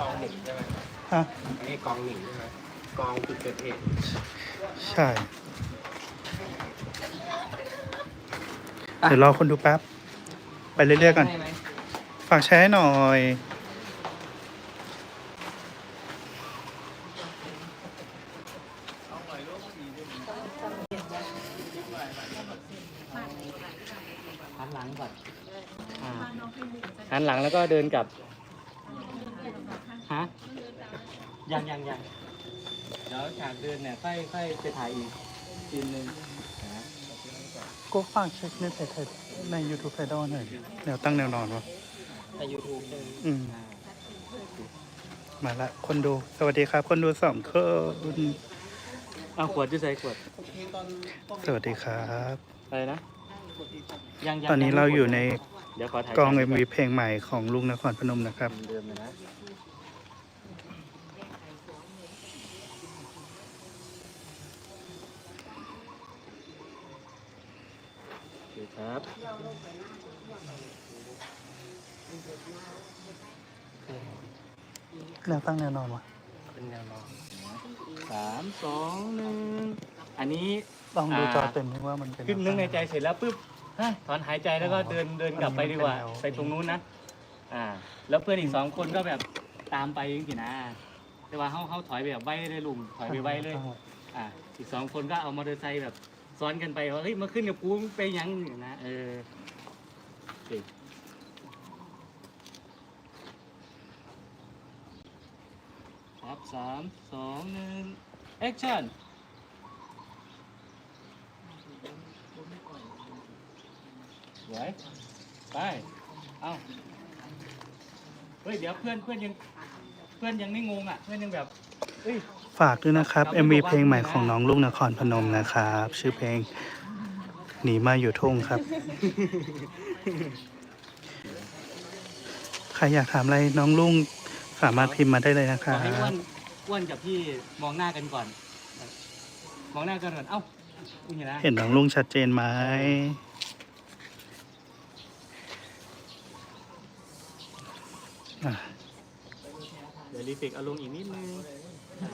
กองหนึ่งใช่ไหมฮะอันนี้กองหนึ่งใช่ไหมกองจุดเกิดเหตุใช่ เดี๋ยวรอคนดูแป๊บ ไปเรื่อยๆก่อนให้ไหมฝากแชร์ให้หน่อย หันหลังก่อนอ่าหันหลังแล้วก็เดินกลับฮะ ยังยังยังเดี๋ยวฉากเดินเนี่ยค่อยค่อยไปถ่ายอีกซีนหนึ่งนะก็ฝากเช็คในเพจใน YouTube ไอดอลหน่อยแนวตั้งแนวนอนวะในยูทูบใช่ไหมอืมอ่ามาละ คนดู สวัสดีครับ คนดูสองคนเอาขวดจะใส่ขวดสวัสดีครับ อะไรนะยังยังตอนนี้เราอยู่ในเดี๋ยวขอถ่ายกองฉาเอ็มวีเพลงใหม่ของลุงนครพนมนะครับเหมือนเดิมเลยนะโอเคครับ แนวตั้งแนวนอนวะเป็นแนวนอนสามสองหนึ่งอันนี้ลองดูอ่าจอเต็มนี่ว่ามันเป็นขึ้นนึกในใจเสร็จแล้วปุ๊บฮะถอนหายใจแล้วก็เดินเดินกลับไปดีกว่ามันเป็นแนวไปตรงนู้นนะอ่า แล้วเพื่อนอีกสองคนก็แบบตามไปจริงๆนะแต่ว่าเขาเขาถอยไปแบบไว้เลยลุงถอยไปไว้เลยอ่าอีกสองคนก็เอามอเตอร์ไซค์แบบซ้อนกันไปว่าเฮ้ยมาขึ้นกับกูไปยังเนี่ยนะเออโอเคครับ สามสองหนึ่งแอคชั่นสวยไป เอาเฮ้ย เดี๋ยวเพื่อนเพื่อนยัง เพื่อนยังไม่งงอะ เพื่อนยังแบบเฮ้ย ฝากด้วยนะครับ MV เพลงใหม่ของน้องลุงนครพนมนะครับ ชื่อเพลงหนีมาอยู่ทุ่งครับ ใครอยากถามอะไรน้องลุง สามารถพิมพ์มาได้เลยนะคขอรับให้อ้วนอ้วนกับพี่มองหน้ากันก่อน มองหน้ากันก่อน เอ้าคุณเห็นนะเห็นน้องลุงชัดเจนไหมอะเดี๋ยวรีเฟกเอาลงอีกนิดนึงอ่า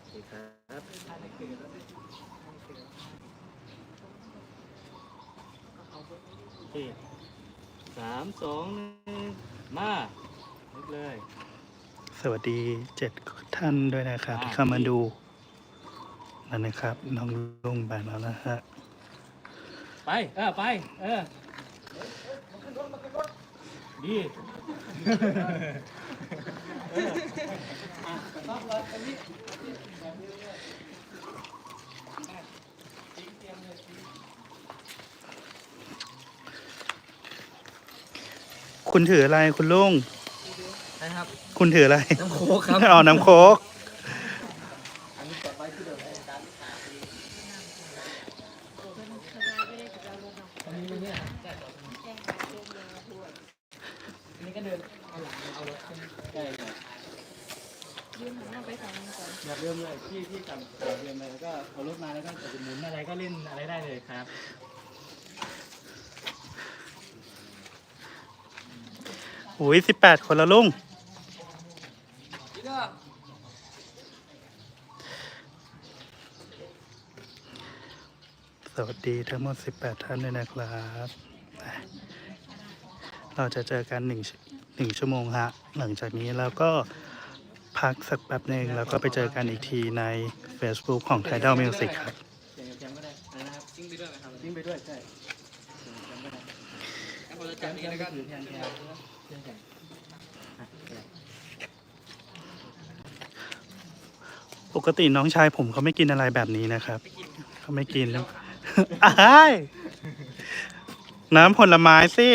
โอเคครับโอเค สามสองหนึ่งมานึกเลย สวัสดีเจ็ดท่านด้วยนะครับ ที่เข้ามาดูนั่นนะครับ น้องลุงไปแล้วนะฮะ ไป เออ ไป เออดี คุณถืออะไรคุณลุง นะครับ คุณถืออะไร น้ำโค้กครับ เอาน้ำโค้ก อันนี้ก็เดินเอาหลังเอารถขึ้นใช่ครับ ยืนหันหน้าไปทางนั้นก่อน แบบเดิมเลยพี่พี่กลับแบบเดิมเลยแล้วก็เอารถมาแล้วก็จะหมุนอะไรก็เล่นอะไรได้เลยครับ อุ้ ยสิบแปดคนละลุง สวัสดีทั้งหมด18ท่านด้วยนะครับ เราจะเจอกันหนึ่งหนึ่งชั่วโมงฮะ หลังจากนี้เราก็พักสักแป๊บหนึ่งแล้วก็ไปเจอกันอีกทีใน Facebook ของ Tidal Music ครับจิ้งไปด้วยไหมครับซิ่งไปด้วยใช่เสียงแจมก็ได้แจมก็แจมก็ถือแทน ปกติน้องชายผมเขาไม่กินอะไรแบบนี้นะครับ เขาไม่กินแล้วอ้ายน้ำผลไม้สิ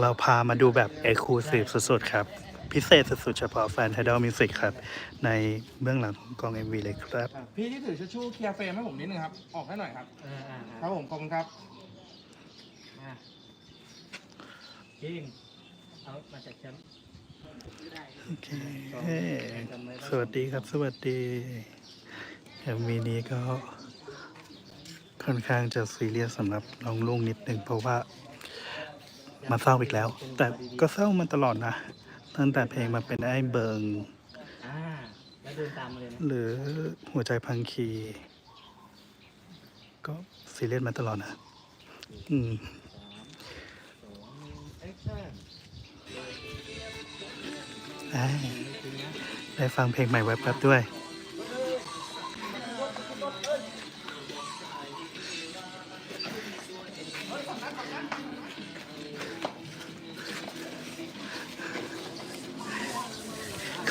เราพามาดูแบบเอกลูซีฟสุดๆครับ พิเศษสุดๆเฉพาะแฟน Tidal Music ครับ ในเบื้องหลังของกอง MV เลยครับอะพี่ที่ถือชูชูเคลียร์เฟรมให้ผมนิดนึงครับ ออกให้หน่อยครับ อ่าอ่าคอ่ารับผมขอบคุณครับมาจริงเอามาจากแชมป์โอเค สวัสดีครับ สวัสดี MV นี้ก็ค่อนข้างจะซีเรียสสำหรับน้องลุงนิดนึงเพราะว่ามาเศร้าอีกแล้ว แต่ก็เศร้ามาตลอดนะ ตั้งแต่เพลงมาเป็นไอ้เบิงอ่าแล้วเดินตามมาเลยนะหรือหัวใจพังคี ก็ซีเรียสมาตลอดนะอืมแอคชั่นได้ได้ฟังเพลงใหม่แวบๆด้วย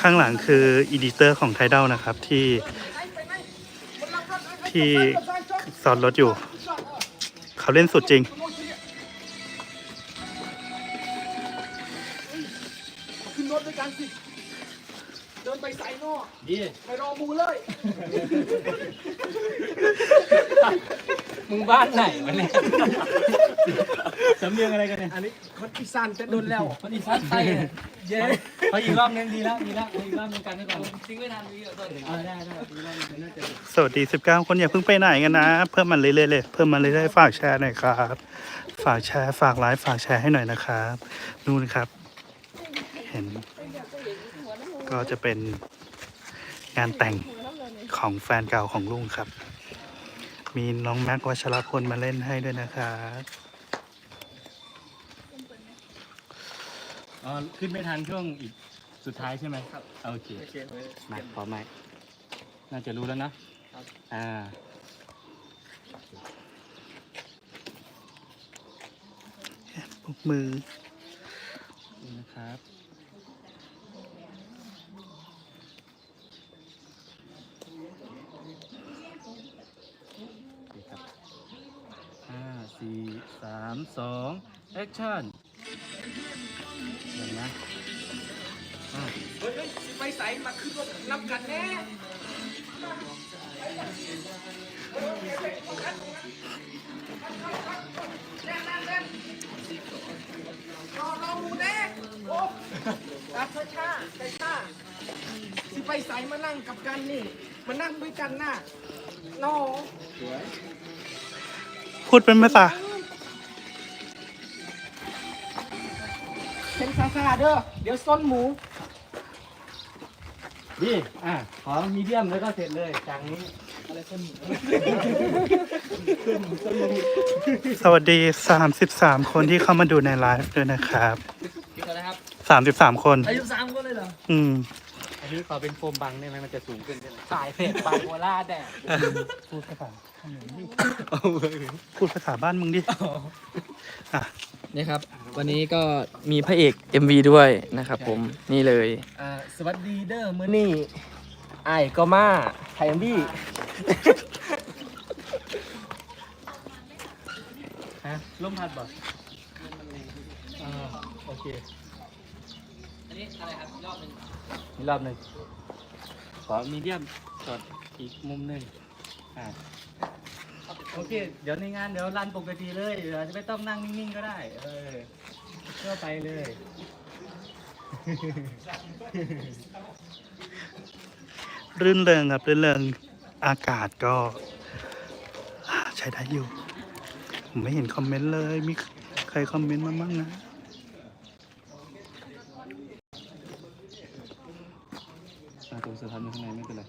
ข้างหลังคืออีดิเตอร์ของไทด l นะครับที่ที่สอนรถอยู่ เขาเล่นสุดจริง ขึ้นรถด้วยกันสิ เดินไปใส่นอกดีไปรอมูเลย มึงบ้านไหนวะเนี่ยสำเนียงอะไรกันเนี่ย อันนี้มันอีสานจะโดนแล้วมันอีสานไทยเนี่ยเย้ ไปอีกรอบนึงดีแล้วดีแล้วไปอีกรอบนึงกันไว้ก่อนทิ้งไว้นานเยอะต้นเออได้ได้อีกรอบนึงน่าจะสวัสดี 19 คนอย่าเพิ่งไปไหนกันนะ เพิ่มมันเรื่อยๆเลยเพิ่มมันเรื่อยๆฝากแชร์หน่อยครับ ฝากแชร์ฝากไลฟ์ฝากแชร์ให้หน่อยนะครับนู่นครับ เห็น ก็จะเป็นงานแต่งของแฟนเก่าของลุงครับ มีน้องแม็กวัชรพลมาเล่นให้ด้วยนะครับ อ๋อขึ้นไม่ทันช่วงอีกสุดท้ายใช่ไหมครับ โอเคมาพร้อมไหมน่าจะรู้แล้วนะอ่า ปรบมือ นี่นะครับโอเคครับห้าสี่สามสองแอคชั่น ส่มาขึ้นรถนำกันแน่รอรอมูแน่โอ้อาช้าช้าช้าช้าสิไปใส่มานั่งกับกันนี่ มานั่งด้วยกันน่ะน้องพูดเป็นภาษาเป็นซาซาเด้อ เดี๋ยวส้นหมู ดีอะขอมีเดียมแล้วก็เสร็จเลยจากนี้อะไรส้นหมูสวัสดี 33 คนที่เข้ามาดูในไลฟ์ด้วยนะครับกี่คนนะครับ33 คน อายุสามคนเลยเหรออืม อันนี้ขอเป็นโฟมบังได้ไหมมันจะสูงขึ้นใช่ไหมสายเพจไบโพล่าแดดพูดภาษาพูดภาษาบ้านมึงดิ อะนี่ครับ วันนี้ก็มีพระเอก MV ด้วยนะครับผมนี่เลยอ่าสวัสดีเด้อมื้อนี้ไอ้ายก็มาไทยแอมบี้ฮะลมพัดบ่อ่าโอเคอันนี้อะไรครับรอบนึงอีกรอบหนึ่งขอมีเดียมจอดอีกมุมหนึ่งอ่า โอเค เดี๋ยวในงานเดี๋ยวรันปกติเลยเดี๋ยวจะไม่ต้องนั่งนิ่งๆก็ได้ เออเพื่อไปเลย รื่นเริงครับรื่นเริงอากาศก็ใช้ได้อยู่ ผมไม่เห็นคอมเมนต์เลย มีใครคอมเมนต์มาบ้างนะตรงสะพานอยู่ข้างในไม่เป็นไร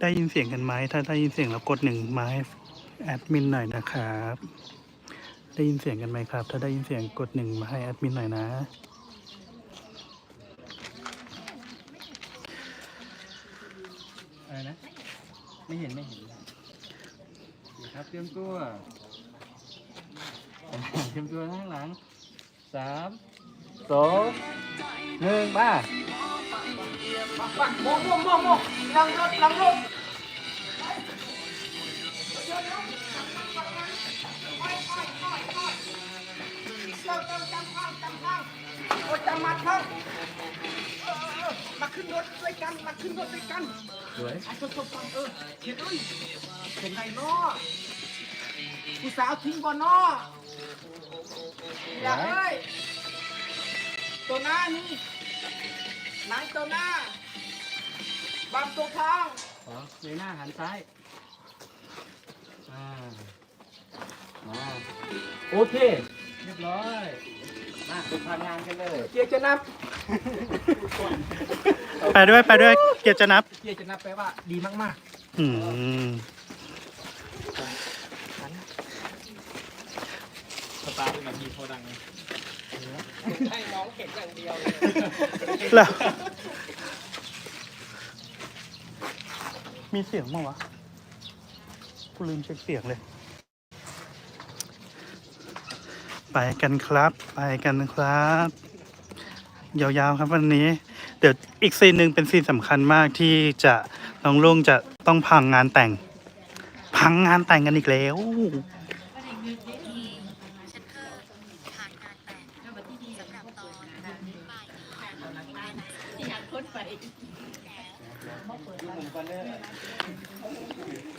ได้ยินเสียงกันไหม ถ้าได้ยินเสียงแล้วกดหนึ่งมาให้แอดมินหน่อยนะครับ ได้ยินเสียงกันไหมครับ ถ้าได้ยินเสียงกดหนึ่งมาให้แอดมินหน่อยนะ อะไรนะ ไม่เห็นไม่เห็นครับเตรียมตัวเตรียมตัวข้างหลังสามสองหนึ่งมา โมโมโมโมลังรถลังรถโอ้จำมาครับเออเออมาขึ้นรถด้วยกันมาขึ้ นรถด้วยกันสวยไอ้ตัวตัวฟังเออเห็นด้วยเป็นไงเนาะผู้สาวทิ้งบ่เนาะอยากเลยตัวหน้านี่นายตัวหน้าบังตัวข้างขอเงยหน้าหันซ้ายอ่ามาโอเค เรียบร้อยมาดูทำงานกันเลยเกียร์จะนับ ไปด้วยไปด้วยเกียรติจะนับ เกียร์จะนับแปลว่าดีมากอืมสตาร์ทแบบมีโพดังเลยๆ ให้น้องเห็นอย่างเดียวเลยแล้วมีเสียงมั้งวะ กูลืมเช็คเสียงเลย ไปกันครับ ไปกันครับ ยาวๆครับวันนี้ เดี๋ยวอีกซีนหนึ่งเป็นซีนสำคัญมากที่จะน้องลุงจะต้องพังงานแต่ง พังงานแต่งกันอีกแล้ว อยากพ้นไป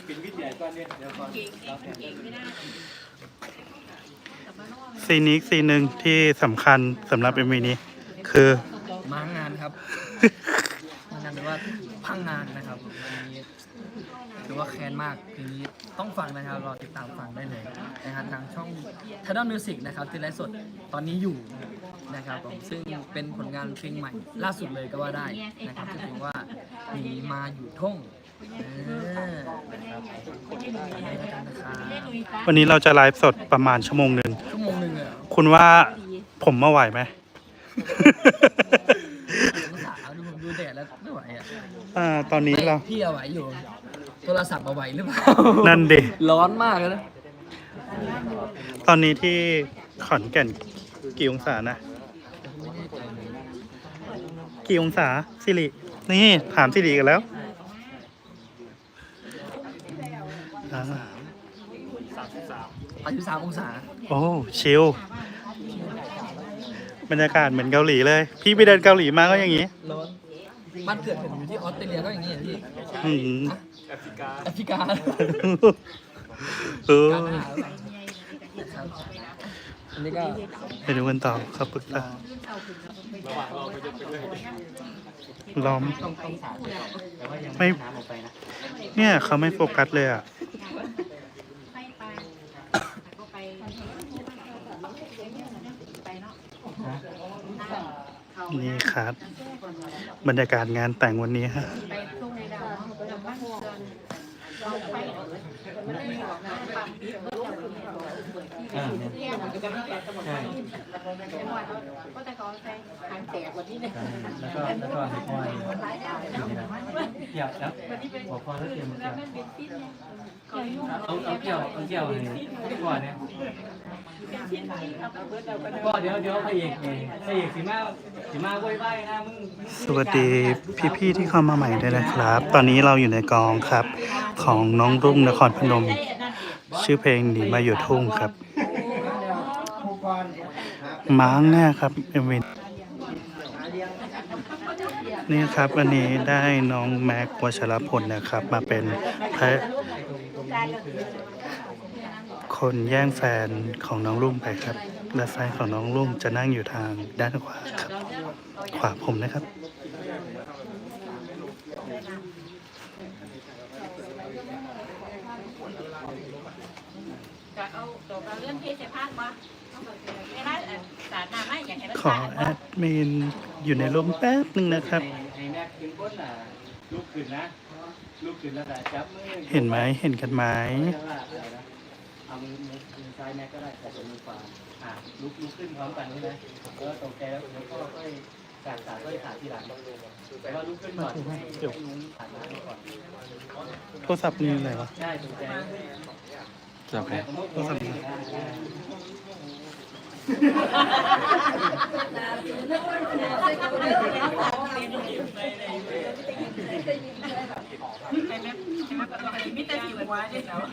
เป็นวิทยาก่อนเนี่ยเดี๋ยวก่อน เก่งเก่งเก่งไม่ได้ ซีนนี้อีกซีนหนึ่งที่สำคัญสำหรับเอ็มวีนี้ คือมางานครับ มางานแปลว่าพังงานนะครับวันนี้ถือว่าแค้นมากทีนี้ต้องฟังนะครับรอติดตามฟังได้เลยนะครับทางช่อง t i d a l Music นะครับที่ไลฟ์สดตอนนี้อยู่นะครับผมซึ่งเป็นผลงานเพลงใหม่ ล่าสุดเลยก็ว่าได้นะครับที่เพลงว่าหนีมาอยู่ท่ง เออนะครับนะครับวันนี้เราจะไลฟ์สดประมาณชั่วโมงหนึ่ง ชั่วโมงหนึ่งเหรอคุณว่าผมมาไหวไหมภาษาดูผมดูแดดแล้วไม่ไหวอะอ่า ตอนนี้เรา พี่เอาไหวอยู่ โทรศัพท์เอาไหวหรือเปล่า นั่นดิ ร้อนมากเลยนะตอนนี้ที่ขอนแก่นกี่องศานะ กี่องศาสิริ นี่ ถามสิริกันแล้วอ่าอายุสามองศา โอ้ชิลบรรยากาศเหมือนเกาหลีเลย พี่ไปเดินเกาหลีมาก็อย่างนี้ร้อนบ้านเกิดผมอยู่ที่ออสเตรเลียก็อย่างนี้อะพี่อืมแอฟริกาเออการหนาวนะครับอันนี้ก็ไปดูกันต่อครับปึกตาล้อมต้องต้องสาธิตแต่ว่ายังไม่ไม่น้ำออกไปนะเนี่ยเขาไม่โฟกัสเลยอะ ไปไปก็ไปไปเนาะ นี่ครับ บรรยากาศงานแต่งวันนี้ฮะ ไปตรงในดาวเนาะดาวบ้านเกินเราไปมันไม่มีหรอกนะปั๊มปิดเราเอ่าเนี่ยที่ยมันก็จะไม่แตกใช่จังหวัดก็แต่เขาใช้ทางแตกกว่านี้เลยแล้วก็แล้วก็ให้พ่อยเกี่ยวแล้วบอกพอแล้วเตรียมมันเป็นเอาเอาเกี่ยวเอาเกี่ยวเลยก่อนเนี่ยก็เดี๋ยวเดี๋ยวพระเอกเองพระเอกสีมาสีมาไว้ไว้นะมึงมึง สวัสดีพี่ๆที่เข้ามาใหม่ด้วยนะครับ ตอนนี้เราอยู่ในกองครับ ของน้องรุ่งนครพนม ชื่อเพลงหนีมาอยู่ทุ่งครับ ม้างแน่ครับเอ็มวินนี่ครับวันนี้ได้น้องแม็กวัชรพลนะครับ มาเป็นพระคนแย่งแฟนของน้องรุ่งไปครับ และแฟนของน้องรุ่งจะนั่งอยู่ทางด้านขวาครับ ขวาผมนะครับ จะเอาตัวเรื่องที่จะพากมาเวลาสาดน้ำไม่อยากให้มันขอแอดมินอยู่ในร่มแป๊บหนึ่งนะครับไอ้แม็กกินก้นอะลูกขึ้นนะลูกขึ้นแล้วแต่จับมือเห็นไหมเห็นกันไหมเอามือมือซ้ายแม็กก็ได้แต่มือขวาอะลุกลุกขึ้นพร้อมกันนี่นะแล้วตกใจแล้วเดี๋ยวก็ค่อยสาดสาดค่อยสาดทีหลังแต่ว่าลุกขึ้นก่อนให้ให้ลุงสาดน้ำก่อนโทรศัพท์นี่อะไรวะใช่ตกใจ จับแต่ผมก็ทำดีนะมิตรสิวไว้เนี่ยเนาะ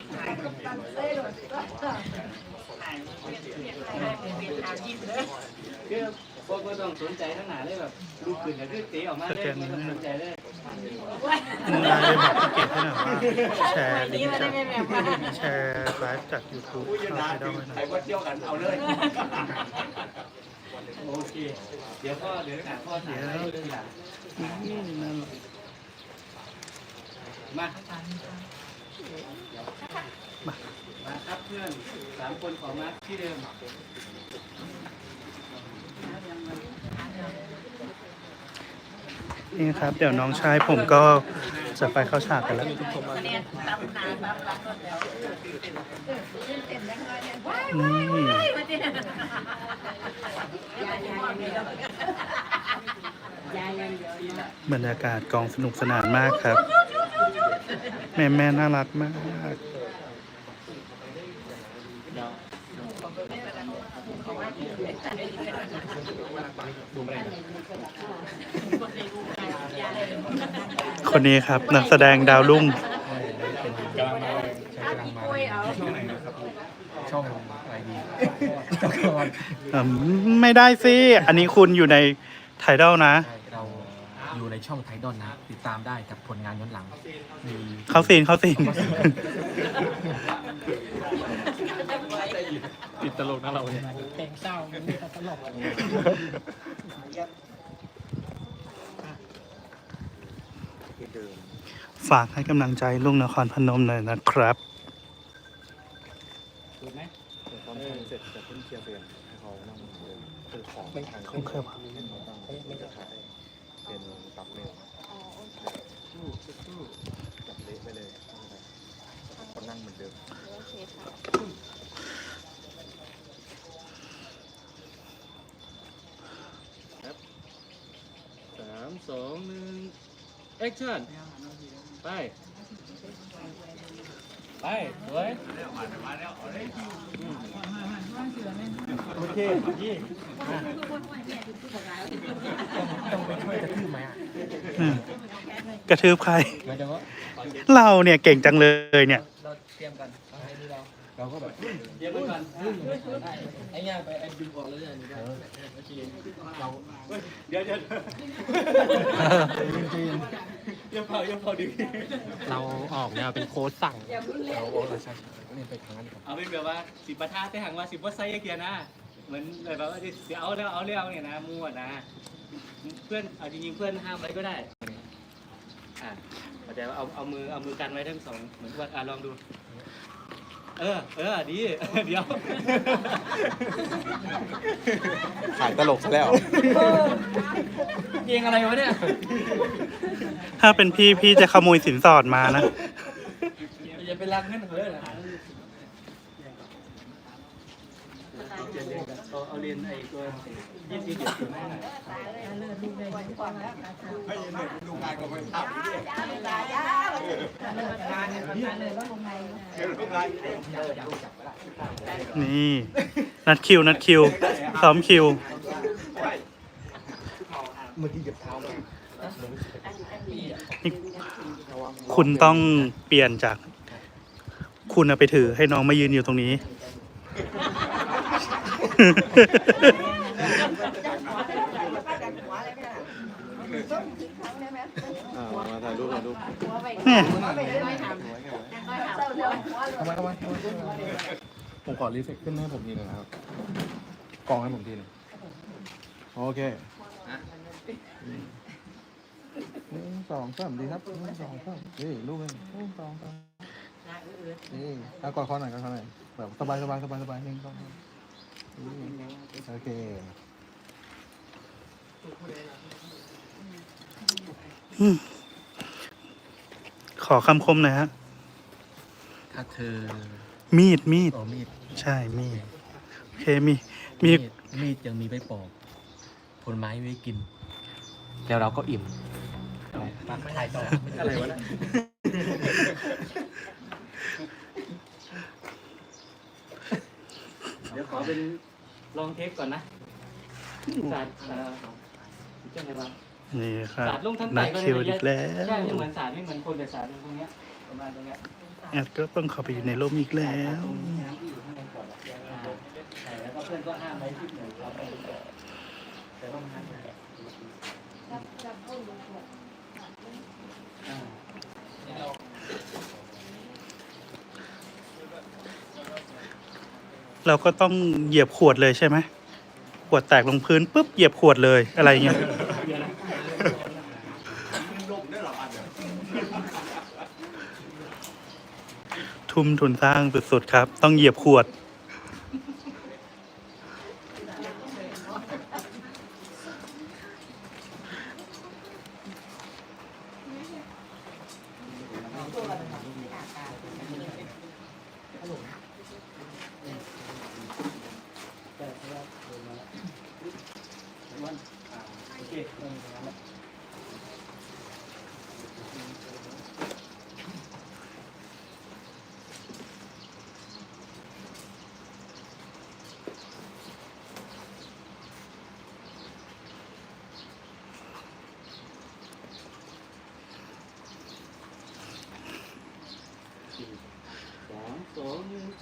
คือ พวกไม่ต้องสนใจทั้งหนาเลยแบบลุกขึ้นแล้วคือตีออกมาเลยไม่ต้องสนใจเลยมึงไลน์บอกพี่เกดให้หน่อยว่าแชร์ลิงก์จากแชร์ไลฟ์จาก YouTube เข้าไปได้ไหมนะว่าเที่ยวกันเอาเลยโอเค เดี๋ยวพ่อเดี๋ยวหาพ่อถ่ายให้ทีหลังนี่นั่นมามาครับเพื่อนสามคนขอมาที่เดิม นี่ครับ เดี๋ยวน้องชายผมก็จะไปเข้าฉากกันแล้วนี่บรรยากาศกองสนุกสนานมากครับ แม่แม่น่ารักมาก คนนี้ครับนักแสดงดาวรุ่งช่องอะไรดีอืมไม่ได้สิ อันนี้คุณอยู่ในไทดอลนะเราอยู่ในช่องไทดอนนะ ติดตามได้กับผลงานย้อนหลังมีเข้าซีนเข้าซีน ติดตลกนะเราเนี่ย ฝากให้กำลังใจลุงนครพนมหน่อยนะครับถูกไหมเสร็จจะเพิ่งเคลียร์เปลี่ยนให้เขานั่งเหมือนเดิมคือของทางของเคยปะให้เขาตั้งไม่จะขายเป็นตับเมลจับเละไปเลยเขานั่งเหมือนเดิมสามสองหนึ่ง แอคชั่น ไป ไปสวยโอเคยี่ต้องไปช่วยกระทืบไหมอะอืมกระทืบใคร หมายถึงว่าเราเนี่ยเก่งจังเลยเนี่ย เราเตรียมกัน เราก็แบบเดี๋ยวก่อนไอ้เงี้ยไปไอ้ดึงออกเลยอันนี้ได้โอเคเราเดี๋ยวเดี๋ยวยังเผายังเผาดีเราออกแนวเป็นโค้ดสั่งเราโอ้เราใช่เนี่ยไปทางนั้นเอาเป็นแบบว่าสิบประทาแต่หังว่าสิบว่าไซเกียร์นะเหมือนแบบว่าเดี๋ยวเอาแล้วเอาเรื่องเนี่ยนะมั่วนะ เพื่อนเอาจริงๆเพื่อนห้ามไว้ก็ได้อ่าแต่ว่าเอาเอามือเอามือกันไว้ทั้งสองเหมือนว่าอะลองดู เออ เออ ดี เดี๋ยว ขายตลกซะแล้วเพลงอะไรวะเนี่ย ถ้าเป็นพี่พี่จะขโมยสินสอดมานะ อย่าไปรักเงินเขาเลยนะ เอาเอาเรียนไอ้ตัวยี่สิบเจ็ดตัวแม่หน่อยนี่นัดคิวนัดคิวซ้อมคิวนี่คุณต้องเปลี่ยนจาก คุณเอาไปถือให้น้องมายืนอยู่ตรงนี้ อ่ามาถ่ายรูปถ่ายรูปเนี่ยทำไมทำไมผมขอรีเฟกขึ้นให้ผมทีหนึงนะครับกองให้ผมทีหนึงโอเคหนึ่งสองสามดีครับหนึ่งสองสามนี่ลูกหนึ่งหนึ่งสองสามนี่เอากอดคอหน่อยกอดคอหน่อยแบบสบายสบายสบายสบายหนึ่งสองสาม โอเคขอคำคมหน่อยฮะ ถ้าเธอมีดมีดโอ้มีดใช่มีด โอเคมี มีมีดมีดยังมีไปปอก ผลไม้ไว้กิน แล้วเราก็อิ่มมาถ่ายต่ออะไรวะเนี่ย เดี๋ยวขอเป็นลองเทคก่อนนะศาสตร์เอ่อเจ้าอะไรวะนี่ครับศาสตร์ลงทั้งนัไตดก็คิวเลยอีกแล้ว ใช่ไม่เหมือนศาสตร์ไม่เหมือนคนแต่ศาสตร์ตรงเนี้ยประมาณตรงเนี้ยแอดก็ต้องเข้าไปอยู่ในร่มอีกแล้วใช่แล้วก็เพื่อนก็ห้ามไว้ที่หนึ่งครับแต่ต้องห้ามอ่า เราก็ต้องเหยียบขวดเลยใช่ไหมขวดแตกลงพื้นปุ๊บเหยียบขวดเลยอะไรเงี้ยทุ่มทุนสร้างสุดๆครับ ต้องเหยียบขวด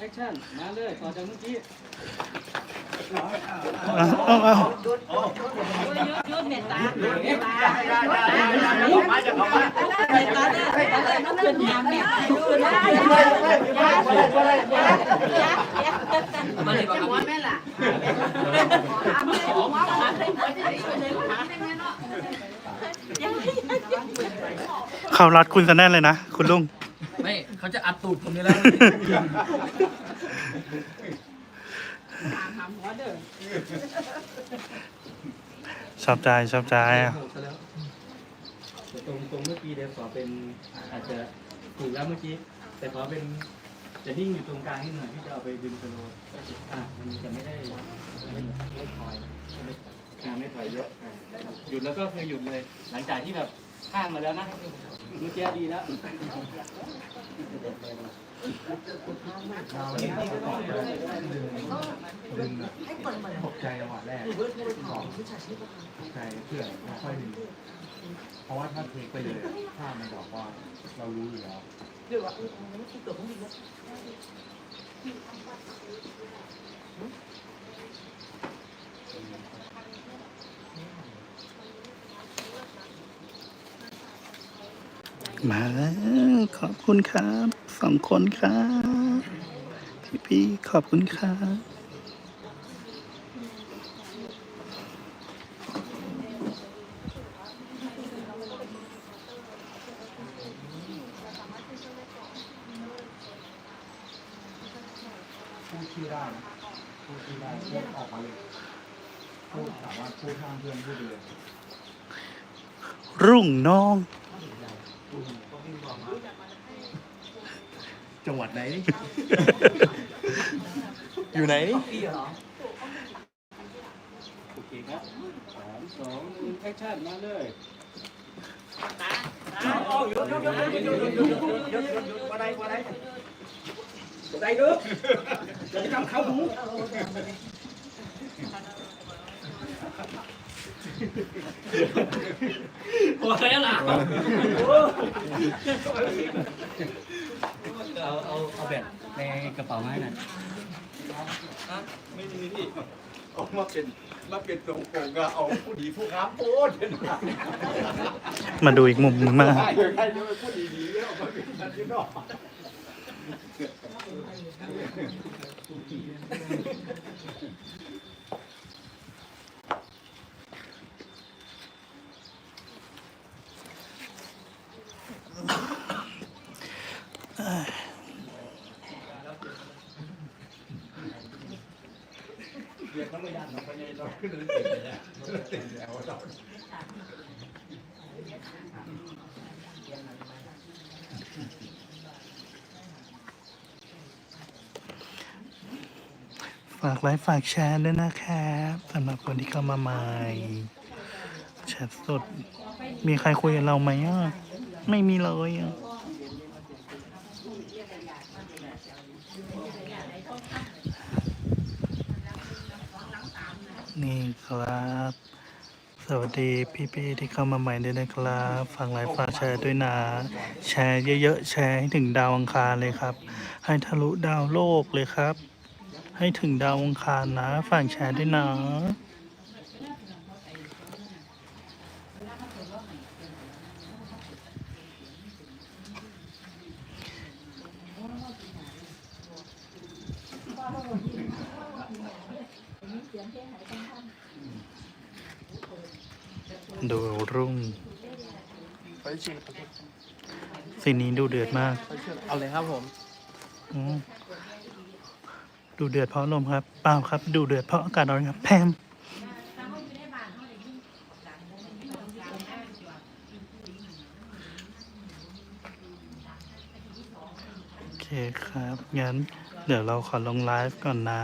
องหนึ่งแอคชั่น มาเลยต่อจากเมื่อกี้เอาเอาเอายุดเมตตาเมตตาเมตตาเนี่ยมันขึ้นน้ำเนี่ยขึ้นได้มาเลยบอกว่าแม่ล่ะเขารัดคุณซะแน่เลยนะ คุณลุง ไม่ เขาจะอัดตูดผมนี่แล้ว ชอบใจชอบใจอะตรงตรงเมื่อกี้เดี๋ยวขอเป็นอาจจะถูกแล้วเมื่อกี้แต่ขอเป็นจะนิ่งอยู่ตรงกลางนิดหน่อยที่จะเอาไปดึงสโลว์อะมันจะไม่ได้ไม่ไม่ถอยไม่อะไม่ถอยเยอะอะหยุดแล้วก็คือหยุดเลย หลังจากที่แบบข้างมาแล้วนะ เมื่อกี้ดีแล้วดึงอะตกใจจังหวะแรกสองตกใจเพื่อนค่อยดึงเพราะว่าถ้าเทคไปเลยภาพมันบอกว่าเรารู้อยู่แล้วมาแล้วขอบคุณครับสองคนครับพี่พี่ๆขอบคุณครับพูดชื่อได้นะพูดชื่อได้พูดออกมาเลยพูดสามารถพูดข้ามเพื่อนพูดเลยรุ่งน้อง จังหวัดไหนนี่ อยู่ไหนนี่โอเคครับสามสองหนึ่งแอคชั่นมาเลยได้เด้อจะทำข้าวหมูโอ้ยล่ะ เอาเอาเอาแบบในกระเป๋ามาให้หน่อยออกมาเป็นมาเป็นตรงโกงก็เอาผู้ดีผู้ค้าโป้นเป็นมามาดูอีกมุมหนึงมาใครใครจะเป็นผู้ดีดีๆเอามาเป็นกันที่นอก ฝากไลค์ฝากแชร์ด้วยนะครับสำหรับคนที่เข้ามาใหม่แชทสด มีใครคุยกับเราไหมอะ ไม่มีเลยอะ นี่ครับ สวัสดีพี่ๆที่เข้ามาใหม่ด้วยนะครับฝากไลค์ฝากแชร์ด้วยนะ แชร์เยอะๆ แชร์ให้ถึงดาวอังคารเลยครับ ให้ทะลุดาวโลกเลยครับ ให้ถึงดาวอังคารนะฝากแชร์ด้วยนะ ดูรุ่งสีนี้ดูเดือดมากเอาเลยครับผมอืมดูเดือดเพราะลมครับเปล่าครับ ดูเดือดเพราะอากาศร้อนครับ แพมโอเคครับงั้นเดี๋ยวเราขอลงไลฟ์ก่อนนะ